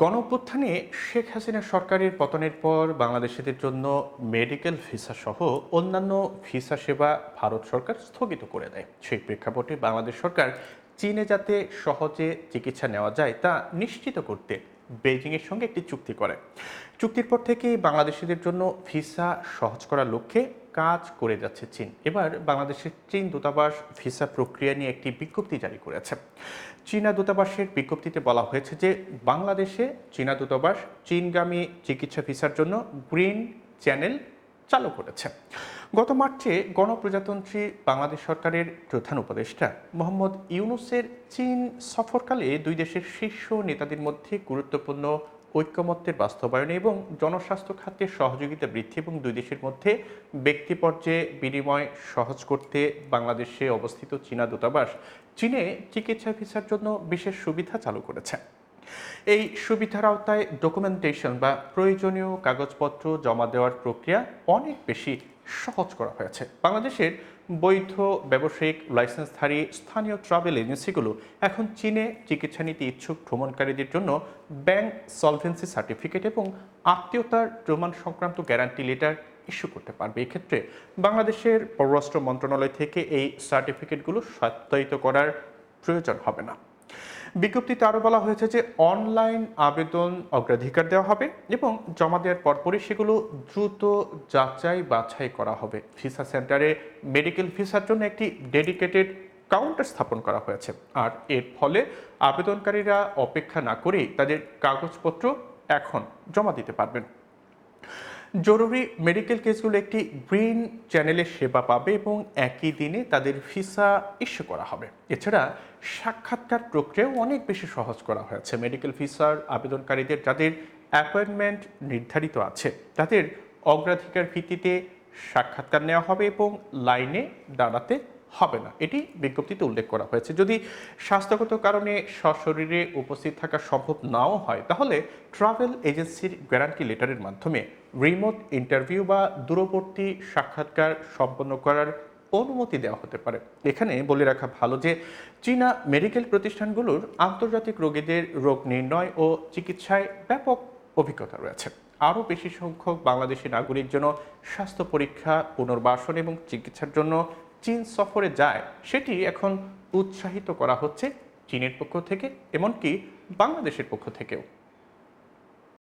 গণঅভ্যুত্থানে শেখ হাসিনা সরকারের পতনের পর বাংলাদেশিদের জন্য মেডিকেল ভিসা সহ অন্যান্য ভিসা সেবা ভারত সরকার স্থগিত করে দেয়। সেই প্রেক্ষাপটে বাংলাদেশ সরকার চীনে যাতে সহজে চিকিৎসা নেওয়া যায় তা নিশ্চিত করতে বেইজিংয়ের সঙ্গে একটি চুক্তি করে। চুক্তির পর থেকেই বাংলাদেশিদের জন্য ভিসা সহজ করার লক্ষ্যে কাজ করে যাচ্ছে চীন। এবার বাংলাদেশের চীন দূতাবাস ভিসা প্রক্রিয়া নিয়ে একটি বিজ্ঞপ্তি জারি করেছে। চীনা দূতাবাসের বিজ্ঞপ্তিতে বলা হয়েছে যে, বাংলাদেশে চীনা দূতাবাস চীনগামী চিকিৎসা ভিসার জন্য গ্রিন চ্যানেল চালু করেছে। গত মার্চে গণপ্রজাতন্ত্রী বাংলাদেশ সরকারের প্রধান উপদেষ্টা মোহাম্মদ ইউনুসের চীন সফরকালে দুই দেশের শীর্ষ নেতাদের মধ্যে গুরুত্বপূর্ণ ঐক্যমত্যের বাস্তবায়নে এবং জনস্বাস্থ্য খাতে সহযোগিতা বৃদ্ধি এবং দুই দেশের মধ্যে ব্যক্তি পর্যায়ে বিনিময় সহজ করতে বাংলাদেশে অবস্থিত চীনা দূতাবাস চীনে চিকিৎসা ভিসার জন্য বিশেষ সুবিধা চালু করেছে। এই সুবিধার আওতায় ডকুমেন্টেশন বা প্রয়োজনীয় কাগজপত্র জমা দেওয়ার প্রক্রিয়া অনেক বেশি সহজ করা হয়েছে। বাংলাদেশের বৈধ ব্যবসায়িক লাইসেন্সধারী স্থানীয় ট্রাভেল এজেন্সিগুলো এখন চীনে চিকিৎসা নিতে ইচ্ছুক ভ্রমণকারীদের জন্য ব্যাংক সলভেন্সি সার্টিফিকেট এবং আত্মীয়তার প্রমাণ সংক্রান্ত গ্যারান্টি লেটার ইস্যু করতে পারবে। এক্ষেত্রে বাংলাদেশের পররাষ্ট্র মন্ত্রণালয় থেকে এই সার্টিফিকেটগুলো সত্যায়িত করার প্রয়োজন হবে না। বিজ্ঞপ্তিতে আরও বলা হয়েছে যে অনলাইন আবেদন অগ্রাধিকার দেওয়া হবে এবং জমা দেওয়ার পরপরই সেগুলো দ্রুত যাচাই বাছাই করা হবে। ভিসা সেন্টারে মেডিকেল ভিসার জন্য একটি ডেডিকেটেড কাউন্টার স্থাপন করা হয়েছে। আর এর ফলে আবেদনকারীরা অপেক্ষা না করেই তাদের কাগজপত্র এখন জমা দিতে পারবেন। জরুরি মেডিকেল কেসগুলো একটি গ্রিন চ্যানেলের সেবা পাবে এবং একই দিনে তাদের ভিসা ইস্যু করা হবে। এছাড়া সাক্ষাৎকার প্রক্রিয়াও অনেক বেশি সহজ করা হয়েছে। মেডিকেল ভিসার আবেদনকারীদের যাদের অ্যাপয়েন্টমেন্ট নির্ধারিত আছে, তাদের অগ্রাধিকার ভিত্তিতে সাক্ষাৎকার নেওয়া হবে এবং লাইনে দাঁড়াতে হবে না। এটি বিজ্ঞপ্তিতে উল্লেখ করা হয়েছে। যদি স্বাস্থ্যগত কারণে সশরীরে উপস্থিত থাকা সম্ভব নাও হয়, তাহলে ট্রাভেল এজেন্সির গ্যারান্টি লেটারের মাধ্যমে রিমোট ইন্টারভিউ বা দূরবর্তী সাক্ষাৎকার সম্পন্ন করার অনুমতি দেওয়া হতে পারে। এখানে বলে রাখা ভালো যে চীনা মেডিকেল প্রতিষ্ঠানগুলোর আন্তর্জাতিক রোগীদের রোগ নির্ণয় ও চিকিৎসায় ব্যাপক অভিজ্ঞতা রয়েছে। আরও বেশি সংখ্যক বাংলাদেশি নাগরিক যেন স্বাস্থ্য পরীক্ষা, পুনর্বাসন এবং চিকিৎসার জন্য চীন সফরে যায়, সেটি এখন উৎসাহিত করা হচ্ছে চীনের পক্ষ থেকে, এমনকি বাংলাদেশের পক্ষ থেকেও।